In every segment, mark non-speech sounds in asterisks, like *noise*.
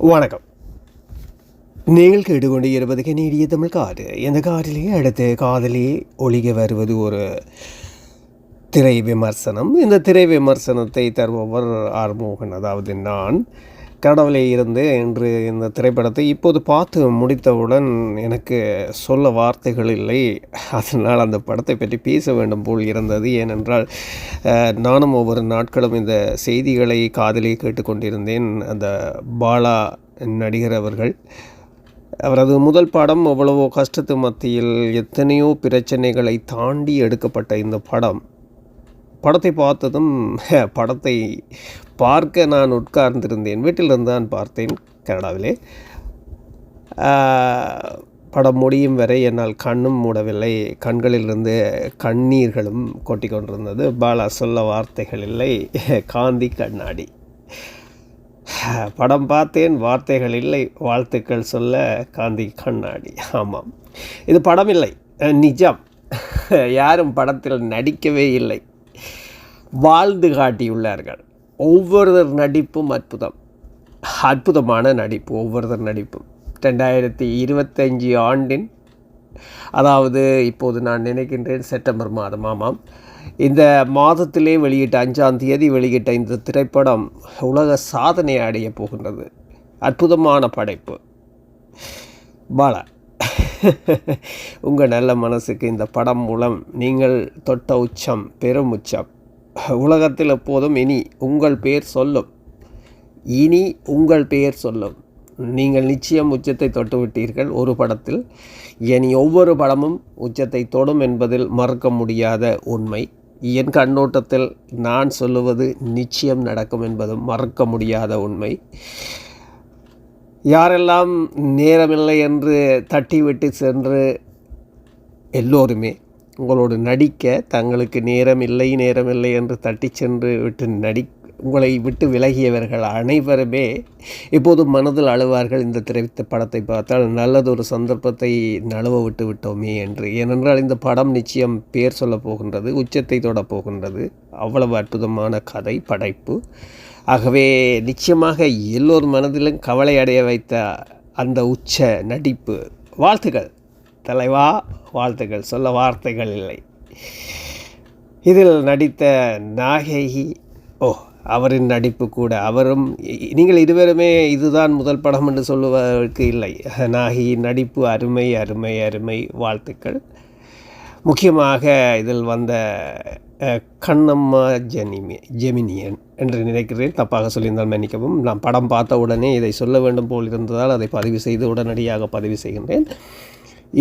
வணக்கம். நீங்கள் கேட்டுக்கொண்டு இருப்பது கனேடிய தமிழ் காடு இந்த காட்டிலேயே அடுத்து காதலே ஒழிக வருவது ஒரு திரை விமர்சனம். இந்த திரை விமர்சனத்தை தருபவர் ஆர்மோகன் அதாவது நான். கனடாவிலே இருந்து என்று இந்த திரைப்படத்தை இப்போது பார்த்து முடித்தவுடன் எனக்கு சொல்ல வார்த்தைகள் இல்லை. அதனால் அந்த படத்தை பற்றி பேச வேண்டும் போல் இருந்தது. ஏனென்றால் நானும் ஒவ்வொரு நாட்களும் இந்த செய்திகளை காதலி கேட்டுக்கொண்டிருந்தேன். அந்த பாலா நடிகர் அவர்கள் அவரது முதல் படம் அவ்வளவோ கஷ்டத்து மத்தியில் எத்தனையோ பிரச்சனைகளை தாண்டி எடுக்கப்பட்ட இந்த படம். படத்தை பார்த்ததும் படத்தை பார்க்க நான் உட்கார்ந்திருந்தேன். வீட்டிலிருந்து தான் பார்த்தேன் கனடாவிலே. படம் முடியும் வரை என்னால் கண்ணும் மூடவில்லை. கண்களிலிருந்து கண்ணீர்களும் கொட்டிக் கொண்டிருந்தது. பாலா சொல்ல வார்த்தைகள் இல்லை. காந்தி கண்ணாடி. படம் பார்த்தேன் வார்த்தைகள் இல்லை. வாழ்த்துக்கள் சொல்ல காந்தி கண்ணாடி. ஆமாம். இது படம் இல்லை நிஜம். யாரும் படத்தில் நடிக்கவே இல்லை. வாழ்ந்து காட்டியுள்ளார்கள். ஒவ்வொருவர் நடிப்பும் அற்புதம். அற்புதமான நடிப்பு ஒவ்வொருவர் நடிப்பும். ரெண்டாயிரத்தி இருபத்தஞ்சி ஆண்டின் அதாவது இப்போது நான் நினைக்கின்றேன் செப்டம்பர் மாதம் ஆமாம். இந்த மாதத்திலே வெளியிட்ட அஞ்சாம் தேதி வெளியிட்ட இந்த திரைப்படம் உலக சாதனை அடைய போகின்றது. அற்புதமான படைப்பு. பாலா *laughs* உங்கள் நல்ல மனசுக்கு இந்த படம் மூலம் நீங்கள் தொட்ட உச்சம் பெரும் உச்சம். உலகத்தில் எப்போதும் இனி உங்கள் பெயர் சொல்லும். இனி உங்கள் பெயர் சொல்லும். நீங்கள் நிச்சயம் உச்சத்தை தொட்டுவிட்டீர்கள் ஒரு படத்தில். இனி ஒவ்வொரு படமும் உச்சத்தை தொடும் என்பதில் மறக்க முடியாத உண்மை. என் கண்ணோட்டத்தில் நான் சொல்லுவது நிச்சயம் நடக்கும் என்பதும் மறக்க முடியாத உண்மை. யாரெல்லாம் நேரமில்லை என்று தட்டிவிட்டு சென்று எல்லோருமே உங்களோடு நடிக்க தங்களுக்கு நேரம் இல்லை நேரமில்லை என்று தட்டி சென்று விட்டு நடி உங்களை விட்டு விலகியவர்கள் அனைவருமே இப்போது மனதில் அழுவார்கள் இந்த திரைத்த படத்தை பார்த்தால் நல்லதொரு சந்தர்ப்பத்தை நழுவ விட்டு விட்டோமே என்று. ஏனென்றால் இந்த படம் நிச்சயம் பேர் சொல்ல போகின்றது உச்சத்தை தொடப் போகின்றது. அவ்வளவு அற்புதமான கதை படைப்பு. ஆகவே நிச்சயமாக எல்லோர் மனதிலும் கவலை அடைய வைத்த அந்த உச்ச நடிப்பு வாழ்த்துக்கள். தலைவா வாழ்த்துக்கள். சொல்ல வார்த்தைகள் இல்லை. இதில் நடித்த நாயகி ஓ அவரின் நடிப்பு கூட. அவரும் நீங்கள் இருவருமே இதுதான் முதல் படம் என்று சொல்லுவதற்கு இல்லை. நாகியின் நடிப்பு அருமை அருமை அருமை வாழ்த்துக்கள். முக்கியமாக இதில் வந்த கண்ணம்மா ஜெனிமி ஜெமினியன் என்று நினைக்கிறேன். தப்பாக சொல்லியிருந்தால் மன்னிக்கவும். நான் படம் பார்த்த உடனே இதை சொல்ல வேண்டும் போல் இருந்ததால் அதை பதிவு செய்து உடனடியாக பதிவு செய்கின்றேன்.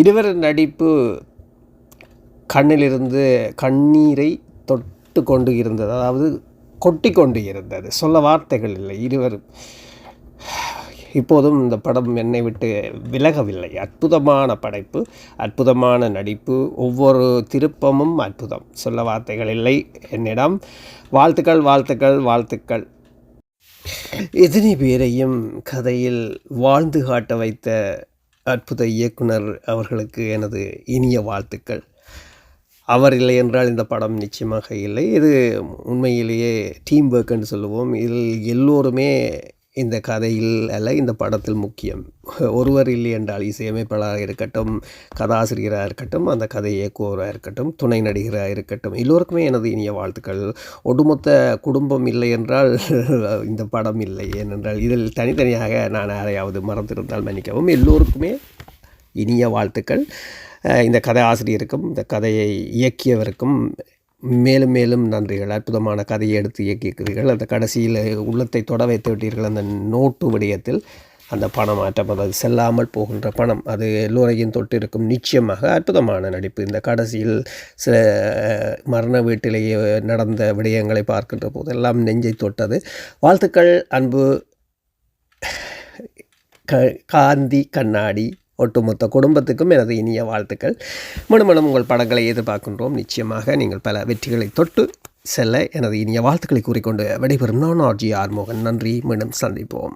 இருவர் நடிப்பு கண்ணிலிருந்து கண்ணீரை தொட்டு கொண்டு இருந்தது. அதாவது கொட்டி கொண்டு இருந்தது சொல்ல வார்த்தைகள் இல்லை. இருவரும் இப்போதும் இந்த படம் என்னை விட்டு விலகவில்லை. அற்புதமான படைப்பு அற்புதமான நடிப்பு ஒவ்வொரு திருப்பமும் அற்புதம். சொல்ல வார்த்தைகள் இல்லை என்னிடம். வாழ்த்துக்கள் வாழ்த்துக்கள் வாழ்த்துக்கள். எதினி பேரையும் கதையில் வாழ்ந்து காட்ட வைத்த அற்புத இயக்குனர் அவர்களுக்கு எனது இனிய வாழ்த்துக்கள். அவர் இல்லை என்றால் இந்த படம் நிச்சயமாக இல்லை. இது உண்மையிலேயே டீம் ஒர்க்குன்னு என்று சொல்லுவோம். இதில் எல்லோருமே இந்த கதையில் அல்ல இந்த படத்தில் முக்கியம். ஒருவர் இல்லை என்றால் இசையமைப்பாளராக இருக்கட்டும் கதாசிரியராக இருக்கட்டும் அந்த கதை இயக்குவராக இருக்கட்டும் துணை நடிகராக இருக்கட்டும் எல்லோருக்குமே எனது இனிய வாழ்த்துக்கள். ஒட்டுமொத்த குடும்பம் இல்லை என்றால் இந்த படம் இல்லை. ஏனென்றால் இதில் தனித்தனியாக நான் யாரையாவது மறந்திருந்தால் மன்னிக்கவும். எல்லோருக்குமே இனிய வாழ்த்துக்கள். இந்த கதை ஆசிரியருக்கும் இந்த கதையை இயக்கியவருக்கும் மேலும் மேலும் நன்றிகள். அற்புதமான கதையை எடுத்து இயக்கியிருக்கிறீர்கள். அந்த கடைசியில் உள்ளத்தை தொட வைத்து விட்டீர்கள். அந்த நோட்டு விடயத்தில் அந்த பணம் ஆற்றம் அதாவது செல்லாமல் போகின்ற பணம் அது எல்லோரையும் தொட்டிருக்கும். நிச்சயமாக அற்புதமான நடிப்பு. இந்த கடைசியில் சில மரண வீட்டிலேயே நடந்த விடயங்களை பார்க்கின்ற போதெல்லாம் நெஞ்சை தொட்டது. வாழ்த்துக்கள் அன்பு க காந்தி கண்ணாடி. ஒட்டுமொத்த குடும்பத்துக்கும் எனது இனிய வாழ்த்துக்கள். மனுமணம் உங்கள் படங்களை எதிர்பார்க்கின்றோம். நிச்சயமாக நீங்கள் பல வெற்றிகளை தொட்டு செல்ல எனது இனிய வாழ்த்துக்களை கூறிக்கொண்டு விடைபெறும் நான் ஆர்ஜி ஆர்மோகன் நன்றி. மீண்டும் சந்திப்போம்.